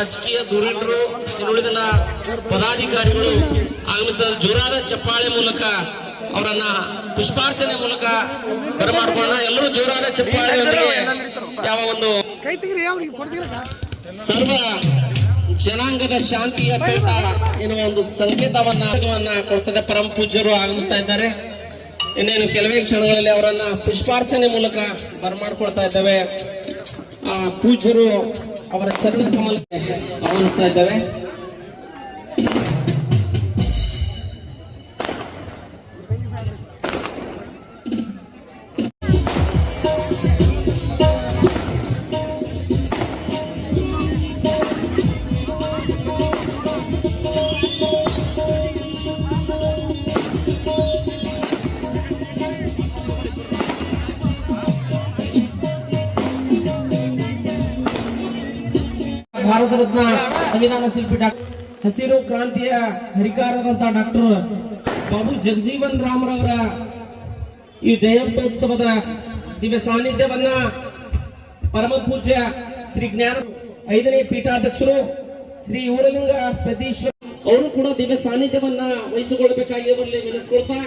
ರಾಜಕೀಯ ಧುರೀಣರು ಇನ್ನುಳಿದ ಪದಾಧಿಕಾರಿಗಳು ಆಗಮಿಸಿದ ಜೋರಾದ ಚಪ್ಪಾಳೆ ಮೂಲಕ ಅವರನ್ನ ಪುಷ್ಪಾರ್ಚನೆ ಮೂಲಕ ಬರಮಾಡ್ಕೊಳ್ಳೋಣ. ಎಲ್ಲರೂ ಜೋರಾದ ಚಪ್ಪಾಳೆ ಯಾವ ಒಂದು ಸರ್ವ ಜನಾಂಗದ ಶಾಂತಿಯ ಪೀಠ ಎನ್ನುವ ಒಂದು ಸಂಕೇತವನ್ನ ವನ್ನ ಕೊಡಿಸಿದ ಪರಮ ಪೂಜ್ಯರು ಆಗಮಿಸ್ತಾ ಇದ್ದಾರೆ. ಇನ್ನೇನು ಕೆಲವೇ ಕ್ಷಣಗಳಲ್ಲಿ ಅವರನ್ನ ಪುಷ್ಪಾರ್ಚನೆ ಮೂಲಕ ಬರಮಾಡ್ಕೊಳ್ತಾ ಇದ್ದೇವೆ. ಆ ಪೂಜ್ಯರು ಅವರ ಚರಣ ಕಮಲಕ್ಕೆ ಆಹ್ವಾನಿಸ್ತಾ ಇದ್ದೇವೆ ಸಂವಿಧಾನ ಶಿಲ್ಪಿ ಡಾಕ್ಟರ್ ಹಸಿರು ಕ್ರಾಂತಿಯ ಹರಿಕಾರದಂತ ಡಾಕ್ಟರ್ ಬಾಬು ಜಗಜೀವನ್ ರಾಮ್ರವರ ಈ ಜಯಂತ್ಯೋತ್ಸವದ ದಿವ್ಯ ಸಾನ್ನಿಧ್ಯವನ್ನ ಪರಮ ಪೂಜ್ಯ ಶ್ರೀ ಜ್ಞಾನ ಐದನೇ ಪೀಠಾಧ್ಯಕ್ಷರು ಶ್ರೀ ಊರಲಿಂಗ ಪ್ರತೀಶ್ವರ್ ಅವರು ಕೂಡ ದಿವ್ಯ ಸಾನ್ನಿಧ್ಯವನ್ನ ವಹಿಸಿಕೊಳ್ಬೇಕಾಗಿ ಅವರಲ್ಲಿ ನೆನೆಸ್ಕೊಳ್ತಾ,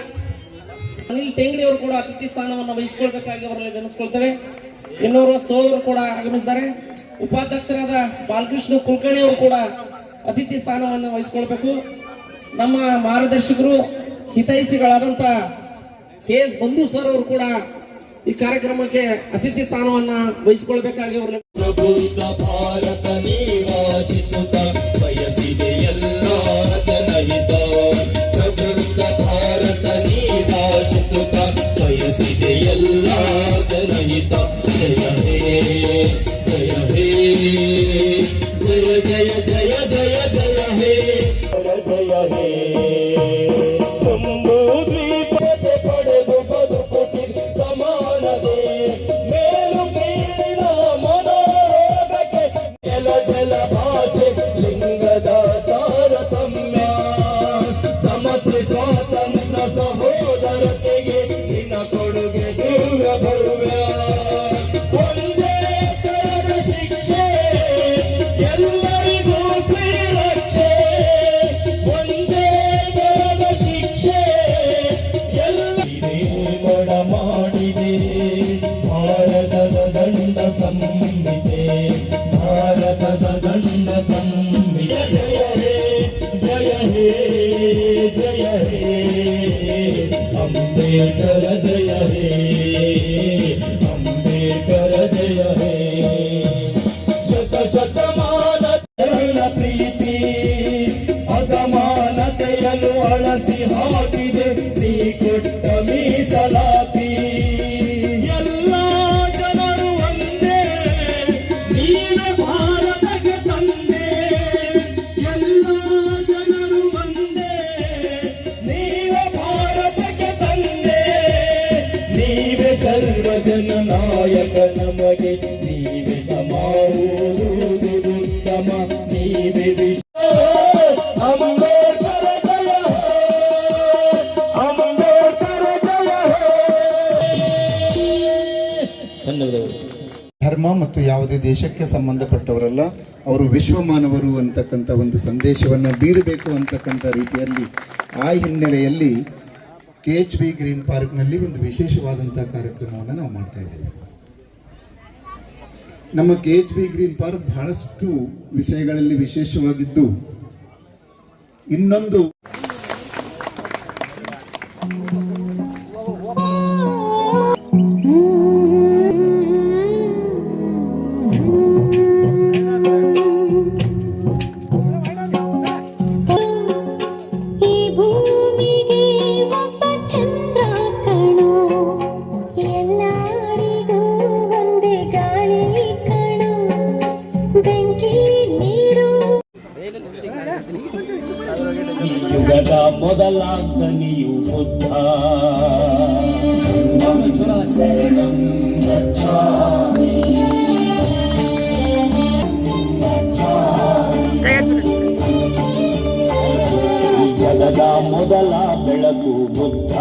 ಅನಿಲ್ ಟೆಂಗಡಿ ಅವರು ಕೂಡ ಅತಿಥಿ ಸ್ಥಾನವನ್ನು ವಹಿಸಿಕೊಳ್ಬೇಕಾಗಿ ಅವರಲ್ಲಿ ನೆನೆಸ್ಕೊಳ್ತೇವೆ. ಇನ್ನೋರ್ವ ಸೋದರು ಕೂಡ ಆಗಮಿಸಿದ್ದಾರೆ. ಉಪಾಧ್ಯಕ್ಷರಾದ ಬಾಲಕೃಷ್ಣ ಕುಲಕರ್ಣಿ ಅವರು ಕೂಡ ಅತಿಥಿ ಸ್ಥಾನವನ್ನು ವಹಿಸಿಕೊಳ್ಬೇಕು. ನಮ್ಮ ಮಾರ್ಗದರ್ಶಕರು, ಹಿತೈಷಿಗಳಾದಂತ ಕೆ ಎಸ್ ಬಂಧು ಸರ್ ಅವರು ಕೂಡ ಈ ಕಾರ್ಯಕ್ರಮಕ್ಕೆ ಅತಿಥಿ ಸ್ಥಾನವನ್ನ ವಹಿಸಿಕೊಳ್ಬೇಕಾಗಿ ಅವರು ಭಾರತ ನಿವಾಸಿಸುತ್ತ ಬಯಸಿದೆ ಎಲ್ಲ ಜನಹಿತ. ಪ್ರಬುದ್ಧ ಭಾರತ ನಿವಾಸಿಸುತ್ತ ಬಯಸಿದೆ ಎಲ್ಲ ಜನಹಿತ. ಹೇ ಜಯ నీకు మీసలా ಧರ್ಮ ಮತ್ತು ಯಾವುದೇ ದೇಶಕ್ಕೆ ಸಂಬಂಧಪಟ್ಟವರಲ್ಲ, ಅವರು ವಿಶ್ವಮಾನವರು ಅಂತಕ್ಕಂಥ ಒಂದು ಸಂದೇಶವನ್ನು ಬೀರಬೇಕು ಅಂತಕ್ಕಂಥ ರೀತಿಯಲ್ಲಿ ಆ ಹಿನ್ನೆಲೆಯಲ್ಲಿ ಕೆ ಎಚ್ ಬಿ ಗ್ರೀನ್ ಪಾರ್ಕ್ನಲ್ಲಿ ಒಂದು ವಿಶೇಷವಾದಂಥ ಕಾರ್ಯಕ್ರಮವನ್ನು ನಾವು ಮಾಡ್ತಾ ಇದ್ದೇವೆ. ನಮ್ಮ K H B green park ಬಹಳಷ್ಟು ವಿಷಯಗಳಲ್ಲಿ ವಿಶೇಷವಾಗಿದ್ದು, ಇನ್ನೊಂದು ಯುಗದ ಮೊದಲ ಬೆಳಕು ಬುದ್ಧ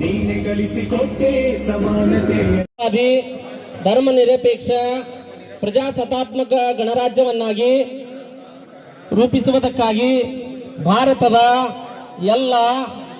ನೀನೆ ಗಳಿಸಿಕೊಟ್ಟೆ ಸಮಾನತೆ. ಧರ್ಮ ನಿರಪೇಕ್ಷ ಪ್ರಜಾಸತ್ತಾತ್ಮಕ ಗಣರಾಜ್ಯವನ್ನಾಗಿ ರೂಪಿಸುವುದಕ್ಕಾಗಿ ಭಾರತದ ಎಲ್ಲ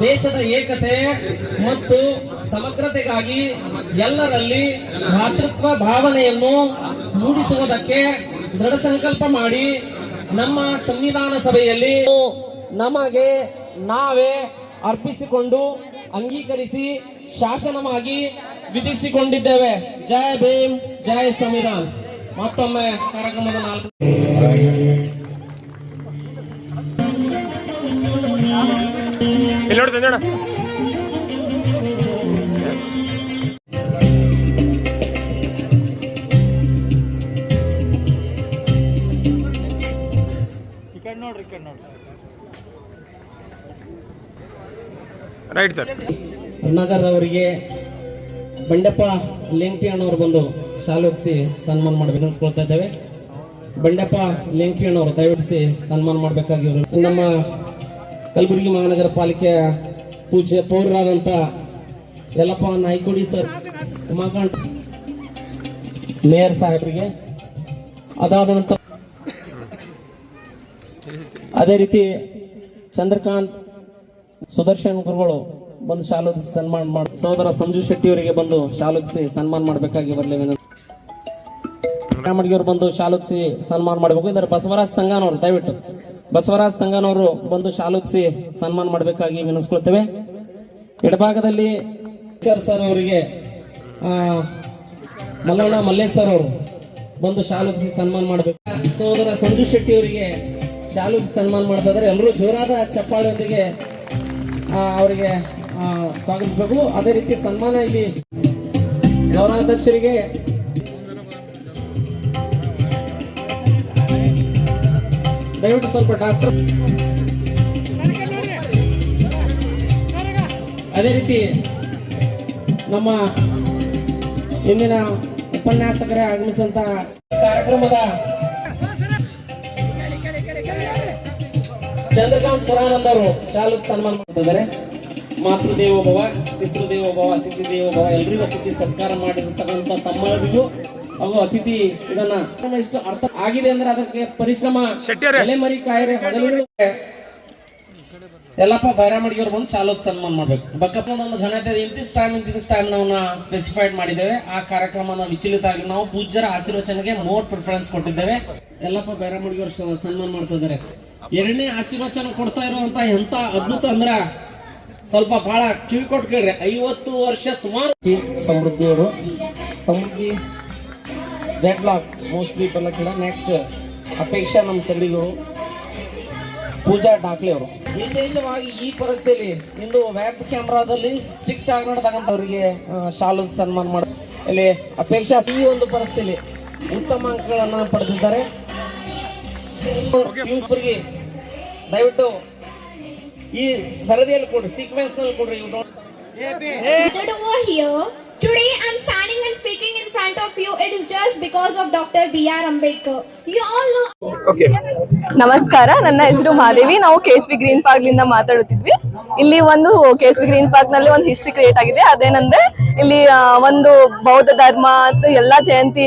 ದೇಶದ ಏಕತೆ ಮತ್ತು ಸಮಗ್ರತೆಗಾಗಿ ಎಲ್ಲರಲ್ಲಿ ಭ್ರಾತೃತ್ವ ಭಾವನೆಯನ್ನು ಮೂಡಿಸುವುದಕ್ಕೆ ದೃಢ ಸಂಕಲ್ಪ ಮಾಡಿ ನಮ್ಮ ಸಂವಿಧಾನ ಸಭೆಯಲ್ಲಿ ನಮಗೆ ನಾವೇ ಅರ್ಪಿಸಿಕೊಂಡು ಅಂಗೀಕರಿಸಿ ಶಾಸನವಾಗಿ ವಿಧಿಸಿಕೊಂಡಿದ್ದೇವೆ. ಜಯ ಭೀಮ್ ಜಯ ಸಂವಿಧಾನ್. ಮತ್ತೊಮ್ಮೆ ಕಾರ್ಯಕ್ರಮದ ನಾಲ್ಕು ಇಲ್ಲಿ ನೋಡಿ ಸಂಜಣ ರೈಟ್ ಸರ್. ಅವರಿಗೆ ಬಂಡೆಪ್ಪ ಲೆಂಕಿ ಅಣ್ಣವರು ಬಂದು ಶಾಲೋಗಿಸಿ ಸನ್ಮಾನ ಮಾಡಿ ವಿನಂತಿಸ್ಕೊಳ್ತಾ ಇದ್ದೇವೆ. ಬಂಡೆಪ್ಪ ಲೆಂಕಿ ಅಣ್ಣವರು ದಯವಿಡಿಸಿ ಸನ್ಮಾನ ಮಾಡಬೇಕಾಗಿ ನಮ್ಮ ಕಲಬುರಗಿ ಮಹಾನಗರ ಪಾಲಿಕೆಯ ಪೂಜೆ ಪೌರರಾದಂತ ಎಲ್ಲಪ್ಪ ನಾಯ್ಕೋಡಿ ಸರ್, ಉಮಾಕಾಂತ್ ಮೇಯರ್ ಸಾಹೇಬರಿಗೆ. ಅದಾದ ನಂತರ ಅದೇ ರೀತಿ ಚಂದ್ರಕಾಂತ್ ಸುದರ್ಶನ್ ಗುರುಗಳು ಬಂದು ಶಾಲೋದಿಸಿ ಸನ್ಮಾನ ಮಾಡಿ, ಸಹೋದರ ಸಂಜು ಶೆಟ್ಟಿ ಅವರಿಗೆ ಬಂದು ಶಾಲೋದಿಸಿ ಸನ್ಮಾನ ಮಾಡಬೇಕಾಗಿ ಬರಲಿ ಅವರು ಬಂದು ಶಾಲೋದಿಸಿ ಸನ್ಮಾನ ಮಾಡಬೇಕು. ಇದರ ಬಸವರಾಜ್ ತಂಗಾನವರು, ದಯವಿಟ್ಟು. ಬಸವರಾಜ್ ತಂಗನವರು ಬಂದು ಶಾಲೋದಿಸಿ ಸನ್ಮಾನ ಮಾಡಬೇಕಾಗಿ ವಿನಿಸ್ಕೊಳ್ತೇವೆ ಎಡಭಾಗದಲ್ಲಿ ಸರ್ ಅವರಿಗೆ ಮಲ್ಲಣ್ಣ ಮಲ್ಲೇಶ್ ಸರ್ ಅವರು ಬಂದು ಶಾಲೋದಿಸಿ ಸನ್ಮಾನ ಮಾಡಬೇಕು. ಸಹೋದರ ಸಂಜು ಶೆಟ್ಟಿ ಅವರಿಗೆ ಶಾಲೋದಿಸಿ ಸನ್ಮಾನ ಮಾಡ್ತಾ ಎಲ್ಲರೂ ಜೋರಾದ ಚಪ್ಪಾಳೆಯೊಂದಿಗೆ ಅವರಿಗೆ ಸ್ವಾಗತಿಸಬೇಕು. ಅದೇ ರೀತಿ ಸನ್ಮಾನ ಇಲ್ಲಿ ಗೌರವಾಧ್ಯಕ್ಷರಿಗೆ ದಯವಿಟ್ಟು ಸ್ವಲ್ಪ ಡಾಕ್ಟರ್ ಅದೇ ರೀತಿ ನಮ್ಮ ಇಂದಿನ ಉಪನ್ಯಾಸಕರೇ ಆಗಮಿಸಿದಂತ ಕಾರ್ಯಕ್ರಮದ ಚಂದ್ರಕಾಂತ್ ಸುರಾನಂದ್ ಅವರು ಶಾಲಕ್ ಸನ್ಮಾನ ಮಾಡ್ತಿದ್ದಾರೆ. ಮಾತೃದೇವೋಭವ, ಪಿತೃದೇವೋಭವ ಅತಿಥಿ ದೇವೋಭವ ಎಲ್ರಿಗೂ ಅತಿಥಿ ಸತ್ಕಾರ ಮಾಡಿರ್ತಕ್ಕಂಥ ತಮ್ಮರಿಗೂ ಹಾಗೂ ಅತಿಥಿ ಇದನ್ನ ಇಷ್ಟು ಅರ್ಥ ಆಗಿದೆ ಅಂದ್ರೆ ಅದಕ್ಕೆ ಪರಿಶ್ರಮ. ಎಲೆಮರಿ ಕಾಯಿರೆ ಹಗಲಿರುಳು ಎಲ್ಲಪ್ಪ ಬೈರಾಮಡಿಯವ್ರು ಬಂದು ಶಾಲೋತ್ ಸನ್ಮಾನ ಮಾಡ್ಬೇಕು. ಬಕ್ಕಪ್ಪ ಒಂದು ಘನತೆ in this time in this time ನಾವು ಸ್ಪೆಸಿಫೈಡ್ ಮಾಡಿದ್ದೇವೆ. ಆ ಕಾರ್ಯಕ್ರಮನ ವಿಚಲಿತ ಆಗಿ ನಾವು ಪೂಜ್ಯರ ಆಶೀರ್ವಚನೆಗೆ ಮೋರ್ ಪ್ರಿಫರೆನ್ಸ್ ಕೊಟ್ಟಿದ್ದೇವೆ. ಎಲ್ಲಪ್ಪ ಬೈರಾಮಡಿಯವ್ರು ಸನ್ಮಾನ ಮಾಡ್ತಾ ಇದ್ದಾರೆ. ಎರಡನೇ ಆಶೀರ್ವಚನ ಕೊಡ್ತಾ ಇರುವಂತ ಎಂತ ಅದ್ಭುತ ಅಂದ್ರ ಸ್ವಲ್ಪ ಬಹಳ ಕಿವಿ ಕೊಟ್ಟು ಕೇಳ್ರಿ. ಐವತ್ತು ವರ್ಷ ಸುಮಾರು ಸಮೃದ್ಧಿಯವರು ಸಮೃದ್ಧಿ ಜೆಟ್ ಬ್ಲಾಕ್ ಮೋಸ್ಟ್ಲಿ ಕೂಡ ನೆಕ್ಸ್ಟ್ ಅಪೇಕ್ಷಾ ನಮ್ಮ ಸೆಲ್ಲಿಗಳು ಪೂಜಾ ಡಾಕ್ಲೆ ಅವರು ವಿಶೇಷವಾಗಿ ಈ ಪರಿಸ್ಥಿತಿಯಲ್ಲಿ ಇಂದು ವ್ಯಾಪ್ ಕ್ಯಾಮ್ರಾದಲ್ಲಿ ಸ್ಟ್ರಿಕ್ಟ್ ಆಗಿ ನೋಡ್ತಕ್ಕಂಥವ್ರಿಗೆ ಶಾಲು ಸನ್ಮಾನ ಮಾಡ ಇಲ್ಲಿ ಅಪೇಕ್ಷಾ ಈ ಒಂದು ಪರಿಸ್ಥಿತಿಯಲ್ಲಿ ಉತ್ತಮ ಅಂಕಗಳನ್ನು ಪಡೆದಿದ್ದಾರೆ ದಯವಿಟ್ಟು ಈ ಸರದಿಯಲ್ಲಿ ಕೊಡ್ರಿ ಸೀಕ್ವೆನ್ಸ್ನಲ್ಲಿ ಕೊಡ್ರಿ ಯು ನೋಡಿ gathered over here. Today Standing and speaking in front of you. It is just because of Dr. B.R. Ambedkar. You all know Okay. ನಮಸ್ಕಾರ ನನ್ನ ಹೆಸರು ಮಹಾದೇವಿ ನಾವು K H P green park ಲಿಂದ ಮಾತಾಡುತ್ತಿದ್ವಿ ಇಲ್ಲಿ ಒಂದು ಕೆ ಎಚ್ ಪಿ ಗ್ರೀನ್ ಪಾರ್ಕ್ನಲ್ಲಿ ಒಂದು ಹಿಸ್ಟ್ರಿ ಕ್ರಿಯೇಟ್ ಆಗಿದೆ ಅದೇನಂದ್ರೆ ಇಲ್ಲಿ ಆ, ಒಂದು ಬೌದ್ಧ ಧರ್ಮ ಮತ್ತು ಎಲ್ಲಾ ಜಯಂತಿ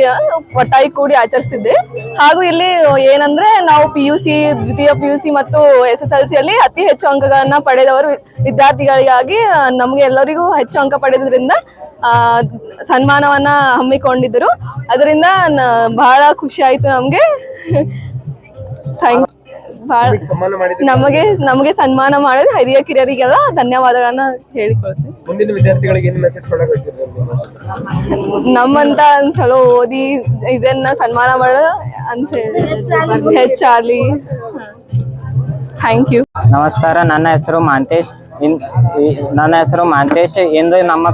ಒಟ್ಟಾಗಿ ಕೂಡಿ ಆಚರಿಸ್ತಿದ್ದೆ ಹಾಗೂ ಇಲ್ಲಿ ಏನಂದ್ರೆ ನಾವು ಪಿ ಯು ಸಿ ದ್ವಿತೀಯ ಪಿ ಯು ಸಿ ಮತ್ತು ಎಸ್ ಎಸ್ ಎಲ್ ಸಿ ಅಲ್ಲಿ ಅತಿ ಹೆಚ್ಚು ಅಂಕಗಳನ್ನ ಪಡೆದವರು ವಿದ್ಯಾರ್ಥಿಗಳಿಗಾಗಿ ಆ, ನಮ್ಗೆ ಎಲ್ಲರಿಗೂ ಹೆಚ್ಚು ಅಂಕ ಪಡೆದ್ರಿಂದ ಸನ್ಮಾನವನ್ನ ಹಮ್ಮಿಕೊಂಡಿದ್ರು ಅದರಿಂದ ನ- ಬಹಳ ಖುಷಿ ಆಯ್ತು ನಮ್ಗೆ. ಥ್ಯಾಂಕ್ ಬಹಳ ನಮಗೆ ನಮಗೆ ಸನ್ಮಾನ ಮಾಡಿದ ಹಿರಿಯ ಕಿರಿಯರಿಗೆಲ್ಲ ಧನ್ಯವಾದಗಳನ್ನ ಹೇಳಿಕೊಳ್ತೀನಿ. ಮುಂದಿನ ವಿದ್ಯಾರ್ಥಿಗಳಿಗೆ ಏನು ಮೆಸೇಜ್ ಕೊಡಕ್ಕೆ ನಮ್ಮಂತ ಚಲೋ ಓದಿ ಇದನ್ನ ಸನ್ಮಾನ ಮಾಡೋದು ಅಂತ ಹೇಳಿ. ಹೆಚ್ಚಾಗ್ಲಿ. ಥ್ಯಾಂಕ್ ಯು ನಮಸ್ಕಾರ ನನ್ನ ಹೆಸರು ಮಾಂತೇಶ್. ನನ್ನ ಹೆಸರು ಮಾಂತೇಶ್. ಇಂದು ನಮ್ಮ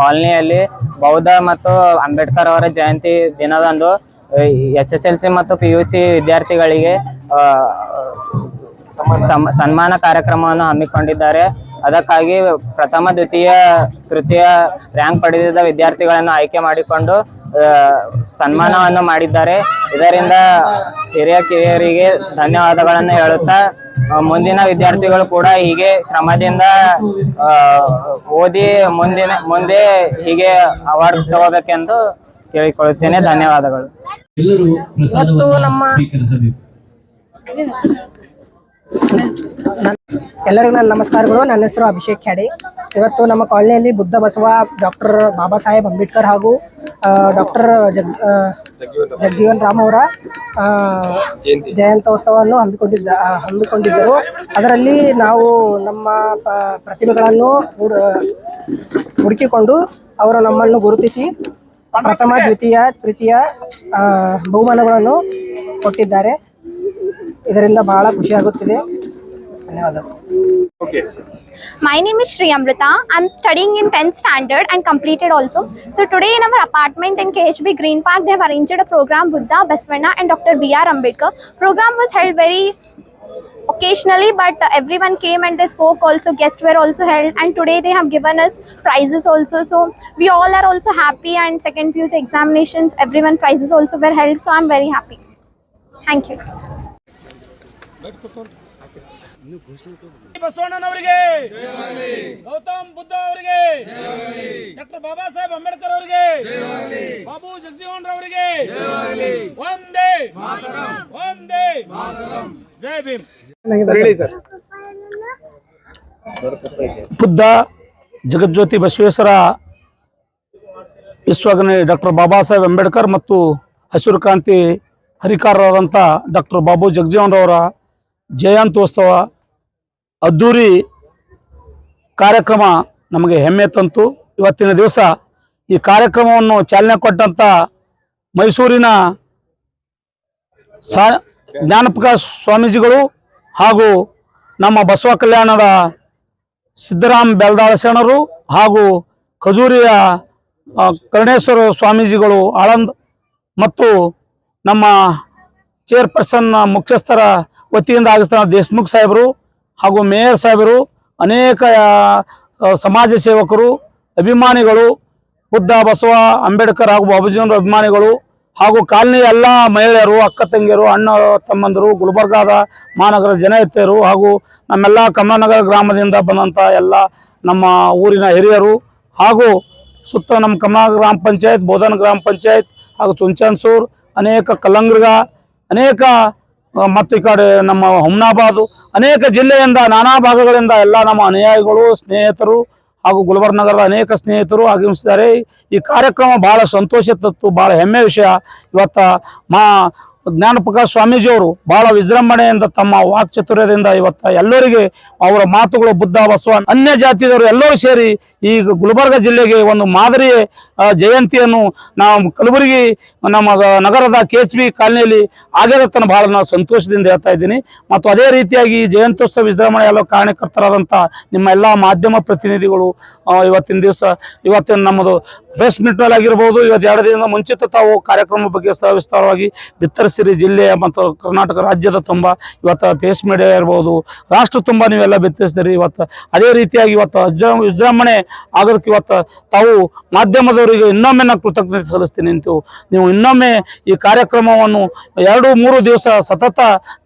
ಕಾಲನಿಯಲ್ಲಿ ಬೌದ್ಧ ಮತ್ತು ಅಂಬೇಡ್ಕರ್ ಅವರ ಜಯಂತಿ ದಿನದಂದು ಎಸ್ ಎಸ್ ಎಲ್ ಸಿ ಮತ್ತು ಪಿ ಯು ಸಿ ವಿದ್ಯಾರ್ಥಿಗಳಿಗೆ ಸನ್ಮಾನ ಕಾರ್ಯಕ್ರಮವನ್ನು ಹಮ್ಮಿಕೊಂಡಿದ್ದಾರೆ. ಅದಕ್ಕಾಗಿ ಪ್ರಥಮ ದ್ವಿತೀಯ ತೃತೀಯ ರ್ಯಾಂಕ್ ಪಡೆದಿದ್ದ ವಿದ್ಯಾರ್ಥಿಗಳನ್ನು ಆಯ್ಕೆ ಮಾಡಿಕೊಂಡು ಸನ್ಮಾನವನ್ನು ಮಾಡಿದ್ದಾರೆ. ಇದರಿಂದ ಹಿರಿಯ ಕಿರಿಯರಿಗೆ ಧನ್ಯವಾದಗಳನ್ನು ಹೇಳುತ್ತಾ ಮುಂದಿನ ವಿದ್ಯಾರ್ಥಿಗಳು ಕೂಡ ಹೀಗೆ ಶ್ರಮದಿಂದ ಓದಿ ಮುಂದಿನ ಮುಂದೆ ಹೀಗೆ ಅವಾರ್ಡ್ ತಗೋಬೇಕೆಂದು ಕೇಳಿಕೊಳ್ಳುತ್ತೇನೆ. ಧನ್ಯವಾದಗಳು. ಮತ್ತು ನಮ್ಮ ಎಲ್ಲರಿಗೂ ನನ್ನ ನಮಸ್ಕಾರಗಳು. ನನ್ನ ಹೆಸರು ಅಭಿಷೇಕ್ ಖ್ಯಾಡಿ ಇವತ್ತು ನಮ್ಮ ಕಾಲನಿಯಲ್ಲಿ ಬುದ್ಧ ಬಸವ ಡಾಕ್ಟರ್ ಬಾಬಾ ಸಾಹೇಬ್ ಅಂಬೇಡ್ಕರ್ ಹಾಗೂ ಡಾಕ್ಟರ್ ಜಗ್ ಜಗಜೀವನ್ ರಾಮ್ ಅವರ ಜಯಂತ್ಯೋತ್ಸವವನ್ನು ಹಮ್ಮಿಕೊಂಡಿದ್ದ ಹಮ್ಮಿಕೊಂಡಿದ್ದರು. ಅದರಲ್ಲಿ ನಾವು ನಮ್ಮ ಪ್ರತಿಭೆಗಳನ್ನು ಹುಡುಕಿಕೊಂಡು ಅವರು ನಮ್ಮನ್ನು ಗುರುತಿಸಿ ಪ್ರಥಮ, ದ್ವಿತೀಯ, ತೃತೀಯ ಬಹುಮಾನಗಳನ್ನು ಕೊಟ್ಟಿದ್ದಾರೆ. ಇದರಿಂದ ಬಹಳ ಖುಷಿಯಾಗುತ್ತಿದೆ ಧನ್ಯವಾದಗಳು My name is Shri Amrita. I'm studying in 10th standard and completed also. So today in our apartment in KHB Green Park, they have arranged a program Buddha, Basvana and Dr. B.R. Ambedkar. Program was held very occasionally but uh, everyone came and they spoke also guests were also held and today they have given us prizes also so we all are also happy and second fuse examinations everyone prizes also were held so i'm very happy thank you ಬಸವಣ್ಣನವರಿಗೆ, Gautam Buddha ಅವರಿಗೆ, doctor Baba Saheb Ambedkar ಅವರಿಗೆ, ಬಾಬು ಜಗಜೀವನ್ ಅವರಿಗೆ ಒಂದೇ ಒಂದೇ ಜೈ ಭೀಮ್. ಬುದ್ಧ ಜಗಜ್ಯೋತಿ ಬಸವೇಶ್ವರ ವಿಶ್ವಜ್ಞಾನಿ doctor Baba Saheb Ambedkar ಮತ್ತು ಹಸಿರು ಕ್ರಾಂತಿ ಹರಿಕಾರರಾದಂಥ doctor Babu ಜಗಜೀವನರವರ ಜಯಂತ್ಯೋತ್ಸವ ಅದ್ಧೂರಿ ಕಾರ್ಯಕ್ರಮ ನಮಗೆ ಹೆಮ್ಮೆ ತಂತು. ಇವತ್ತಿನ ದಿವಸ ಈ ಕಾರ್ಯಕ್ರಮವನ್ನು ಚಾಲನೆ ಕೊಟ್ಟಂಥ ಮೈಸೂರಿನ ಸಾ ಜ್ಞಾನಪ್ರಕಾಶ್ ಸ್ವಾಮೀಜಿಗಳು ಹಾಗೂ ನಮ್ಮ ಬಸವ ಕಲ್ಯಾಣದ ಸಿದ್ದರಾಮ್ ಬೆಲ್ದಾಳ ಶರಣರು ಹಾಗೂ ಖಜೂರಿಯ ಕರುಣೇಶ್ವರ ಸ್ವಾಮೀಜಿಗಳು ಆಳಂದ್ ಮತ್ತು ನಮ್ಮ ಚೇರ್ಪರ್ಸನ್ನ ಮುಖ್ಯಸ್ಥರ ವತಿಯಿಂದ ಆಗಿಸ್ತಾನ ದೇಶ್ಮುಖ್ ಸಾಹೇಬರು ಹಾಗೂ ಮೇಯರ್ ಸಾಹೇಬರು, ಅನೇಕ ಸಮಾಜ ಸೇವಕರು, ಅಭಿಮಾನಿಗಳು, ಬುದ್ಧ, ಬಸವ, ಅಂಬೇಡ್ಕರ್ ಹಾಗೂ ಬಾಬುಜಿಯವರ ಅಭಿಮಾನಿಗಳು ಹಾಗೂ ಕಾಲನಿಯ ಎಲ್ಲ ಮಹಿಳೆಯರು, ಅಕ್ಕ ತಂಗಿಯರು, ಅಣ್ಣ, ತಮ್ಮಂದರು, ಗುಲ್ಬರ್ಗಾದ ಮಹಾನಗರ ಜನತೆಯರು ಹಾಗೂ ನಮ್ಮೆಲ್ಲ ಕಮಲನಗರ ಗ್ರಾಮದಿಂದ ಬಂದಂಥ ಎಲ್ಲ ನಮ್ಮ ಊರಿನ ಹಿರಿಯರು ಹಾಗೂ ಸುತ್ತ ನಮ್ಮ ಕಮಲ ಗ್ರಾಮ ಪಂಚಾಯತ್, ಬೋಧನ ಗ್ರಾಮ ಪಂಚಾಯತ್ ಹಾಗೂ ಚುಂಚನ್ಸೂರ್, ಅನೇಕ ಕಲ್ಲಂಗ್ರಗ, ಅನೇಕ ಮತ್ತು ಈ ಕಡೆ ನಮ್ಮ ಹುಮ್ನಾಬಾದು, ಅನೇಕ ಜಿಲ್ಲೆಯಿಂದ, ನಾನಾ ಭಾಗಗಳಿಂದ ಎಲ್ಲ ನಮ್ಮ ಅನುಯಾಯಿಗಳು, ಸ್ನೇಹಿತರು ಹಾಗೂ ಗುಲ್ಬರ್ಗ ನಗರದ ಅನೇಕ ಸ್ನೇಹಿತರು ಆಗಮಿಸಿದ್ದಾರೆ. ಈ ಕಾರ್ಯಕ್ರಮ ಬಹಳ ಸಂತೋಷ ತತ್ತು ಬಹಳ ಹೆಮ್ಮೆ ವಿಷಯ. ಇವತ್ತ ಮಾ ಜ್ಞಾನಪ್ರಕಾಶ್ ಸ್ವಾಮೀಜಿಯವರು ಬಹಳ ವಿಜೃಂಭಣೆಯಿಂದ ತಮ್ಮ ವಾಕ್ಚಾತುರ್ಯದಿಂದ ಇವತ್ತ ಎಲ್ಲರಿಗೆ ಅವರ ಮಾತುಗಳು ಬುದ್ಧ ಬಸವ ಅನ್ಯ ಜಾತಿಯವರು ಎಲ್ಲರೂ ಸೇರಿ ಈ ಗುಲ್ಬರ್ಗ ಜಿಲ್ಲೆಗೆ ಒಂದು ಮಾದರಿ ಜಯಂತಿಯನ್ನು ನಾವು ಕಲಬುರಗಿ, ನಮ್ಮ ನಗರದ ಕೆ ಎಚ್ ಬಿ ಕಾಲನಿಯಲ್ಲಿ ಆಗಿರತ್ತನ ಬಹಳ ನಾವು ಸಂತೋಷದಿಂದ ಹೇಳ್ತಾ ಇದ್ದೀನಿ. ಮತ್ತು ಅದೇ ರೀತಿಯಾಗಿ ಈ ಜಯಂತ್ಯೋತ್ಸವ ವಿಜೃಂಭಣೆ ಎಲ್ಲ ಕಾರಣಕರ್ತರಾದಂಥ ನಿಮ್ಮ ಎಲ್ಲ ಮಾಧ್ಯಮ ಪ್ರತಿನಿಧಿಗಳು ಇವತ್ತಿನ ದಿವಸ, ಇವತ್ತಿನ ನಮ್ಮದು ಪ್ರೆಸ್ ಮೀಟ್ನಲ್ಲಿ ಆಗಿರ್ಬೋದು ಇವತ್ತು ಎರಡು ದಿನದ ಮುಂಚಿತ ತಾವು ಕಾರ್ಯಕ್ರಮ ಬಗ್ಗೆ ಸವಿಸ್ತಾರವಾಗಿ ಬಿತ್ತರಸಿರಿ ಜಿಲ್ಲೆ ಮತ್ತು ಕರ್ನಾಟಕ ರಾಜ್ಯದ ತುಂಬ ಇವತ್ತು ಫೇಸ್ ಮೀಡಿಯಾ ಇರ್ಬೋದು. ರಾಷ್ಟ್ರ ತುಂಬ ನೀವೆಲ್ಲ ಬಿತ್ತರಿಸಿದಿರಿ ಇವತ್ತು. ಅದೇ ರೀತಿಯಾಗಿ ಇವತ್ತು ವಿಜೃ ವಿಜೃಂಭಣೆ ಆಗೋದಕ್ಕೆ ಇವತ್ತು ತಾವು ಮಾಧ್ಯಮದವರಿಗೆ ಇನ್ನೊಮ್ಮೆ ನಾನು ಕೃತಜ್ಞತೆ ಸಲ್ಲಿಸ್ತೀನಿ ಅಂತು. ನೀವು ಇನ್ನೊಮ್ಮೆ ಈ ಕಾರ್ಯಕ್ರಮವನ್ನು ಎರಡು, ಮೂರು ದಿವಸ ಸತತ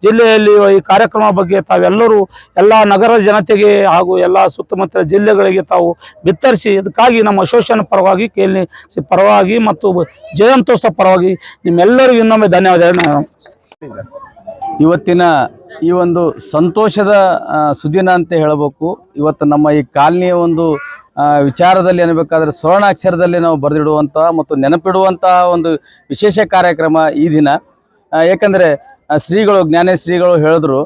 ಜಿಲ್ಲೆಯಲ್ಲಿ ಈ ಕಾರ್ಯಕ್ರಮ ಬಗ್ಗೆ ತಾವೆಲ್ಲರೂ ಎಲ್ಲ ನಗರ ಜನತೆಗೆ ಹಾಗೂ ಎಲ್ಲ ಸುತ್ತಮುತ್ತಲ ಜಿಲ್ಲೆಗಳಿಗೆ ತಾವು ಬಿತ್ತರಿಸಿ, ಇದಕ್ಕಾಗಿ ನಮ್ಮ ಅಸೋಸಿಯೇಷನ್ ಪರವಾಗಿ ಕೇಳಿ, ಪರವಾಗಿ ಮತ್ತು ಜಯಂತೋತ್ಸವ ಪರವಾಗಿ ನಿಮ್ಮೆಲ್ಲರಿಗೂ ಇನ್ನೊಮ್ಮೆ ಧನ್ಯವಾದ ಇವತ್ತಿನ ಈ ಒಂದು ಸಂತೋಷದ ಸುದಿನ ಅಂತ ಹೇಳಬೇಕು. ಇವತ್ತು ನಮ್ಮ ಈ ಕಾಲನಿಯ ಒಂದು ವಿಚಾರದಲ್ಲಿ ಅನ್ಬೇಕಾದ್ರೆ ಸ್ವರ್ಣಾಕ್ಷರದಲ್ಲಿ ನಾವು ಬರೆದಿಡುವಂಥ ಮತ್ತು ನೆನಪಿಡುವಂತಹ ಒಂದು ವಿಶೇಷ ಕಾರ್ಯಕ್ರಮ ಈ ದಿನ. ಏಕೆಂದರೆ ಶ್ರೀಗಳು ಜ್ಞಾನೇ ಶ್ರೀಗಳು ಹೇಳಿದ್ರು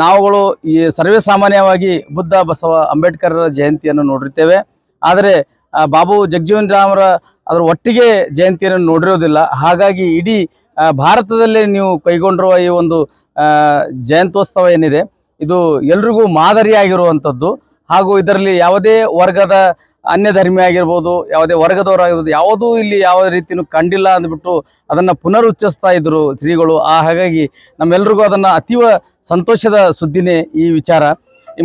ನಾವುಗಳು ಈ ಸರ್ವೇ ಸಾಮಾನ್ಯವಾಗಿ ಬುದ್ಧ, ಬಸವ ಅಂಬೇಡ್ಕರ್ ಜಯಂತಿಯನ್ನು ನೋಡಿರ್ತೇವೆ. ಆದರೆ ಬಾಬು ಜಗಜೀವನ್ ರಾಮರ ಅದರ ಒಟ್ಟಿಗೆ ಜಯಂತಿಯನ್ನು ನೋಡಿರೋದಿಲ್ಲ ಹಾಗಾಗಿ ಇಡೀ ಭಾರತದಲ್ಲೇ ನೀವು ಕೈಗೊಂಡಿರುವ ಈ ಒಂದು ಜಯಂತ್ಯೋತ್ಸವ ಏನಿದೆ, ಇದು ಎಲ್ರಿಗೂ ಮಾದರಿಯಾಗಿರುವಂಥದ್ದು. ಹಾಗೂ ಇದರಲ್ಲಿ ಯಾವುದೇ ವರ್ಗದ ಅನ್ಯ ಧರ್ಮಿ ಆಗಿರ್ಬೋದು, ಯಾವುದೇ ವರ್ಗದವರಾಗಿರ್ಬೋದು ಯಾವುದೂ ಇಲ್ಲಿ ಯಾವ ರೀತಿಯೂ ಕಂಡಿಲ್ಲ ಅಂದ್ಬಿಟ್ಟು ಅದನ್ನು ಪುನರುಚ್ಚರಿಸ್ತಾ ಇದ್ದರು ಶ್ರೀಗಳು. ಆ ಹಾಗಾಗಿ ನಮ್ಮೆಲ್ರಿಗೂ ಅದನ್ನು ಅತೀವ ಸಂತೋಷದ ಸುದ್ದಿನೇ ಈ ವಿಚಾರ.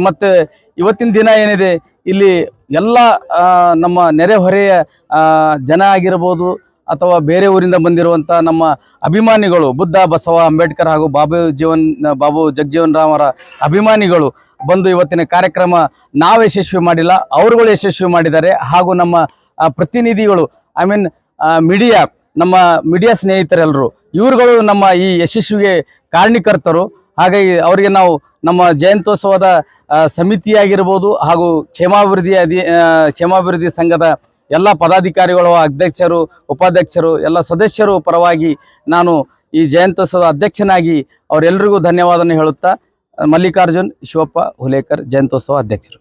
ಮತ್ತು ಇವತ್ತಿನ ದಿನ ಏನಿದೆ, ಇಲ್ಲಿ ಎಲ್ಲ ನಮ್ಮ ನೆರೆಹೊರೆಯ ಜನ ಆಗಿರ್ಬೋದು ಅಥವಾ ಬೇರೆ ಊರಿಂದ ಬಂದಿರುವಂಥ ನಮ್ಮ ಅಭಿಮಾನಿಗಳು ಬುದ್ಧ, ಬಸವ, ಅಂಬೇಡ್ಕರ್ ಹಾಗೂ ಬಾಬು ಜೀವನ್, ಬಾಬು ಜಗಜೀವನ್ ರಾಮರ ಅಭಿಮಾನಿಗಳು ಬಂದು ಇವತ್ತಿನ ಕಾರ್ಯಕ್ರಮ ನಾವು ಯಶಸ್ವಿ ಮಾಡಿಲ್ಲ, ಅವರುಗಳು ಯಶಸ್ವಿ ಮಾಡಿದ್ದಾರೆ ಹಾಗೂ ನಮ್ಮ ಪ್ರತಿನಿಧಿಗಳು ಐ ಮೀನ್ ಮೀಡಿಯಾ ನಮ್ಮ ಮೀಡಿಯಾ ಸ್ನೇಹಿತರೆಲ್ಲರೂ ಇವರುಗಳು ನಮ್ಮ ಈ ಯಶಸ್ವಿಗೆ ಕಾರಣೀಕರ್ತರು. ಹಾಗಾಗಿ ಅವರಿಗೆ ನಾವು ನಮ್ಮ ಜಯಂತ್ಯೋತ್ಸವದ ಸಮಿತಿಯಾಗಿರ್ಬೋದು ಹಾಗೂ ಕ್ಷೇಮಾಭಿವೃದ್ಧಿ ಅಧಿ ಕ್ಷೇಮಾಭಿವೃದ್ಧಿ ಸಂಘದ ಎಲ್ಲ ಪದಾಧಿಕಾರಿಗಳು, ಅಧ್ಯಕ್ಷರು, ಉಪಾಧ್ಯಕ್ಷರು, ಎಲ್ಲ ಸದಸ್ಯರು ಪರವಾಗಿ ನಾನು ಈ ಜಯಂತ್ಯೋತ್ಸವದ ಅಧ್ಯಕ್ಷನಾಗಿ ಅವರೆಲ್ಲರಿಗೂ ಧನ್ಯವಾದವನ್ನು ಹೇಳುತ್ತಾ ಮಲ್ಲಿಕಾರ್ಜುನ್ ಶಿವಪ್ಪ ಹುಲೇಕರ್ ಜಯಂತ್ಯೋತ್ಸವ ಅಧ್ಯಕ್ಷರು.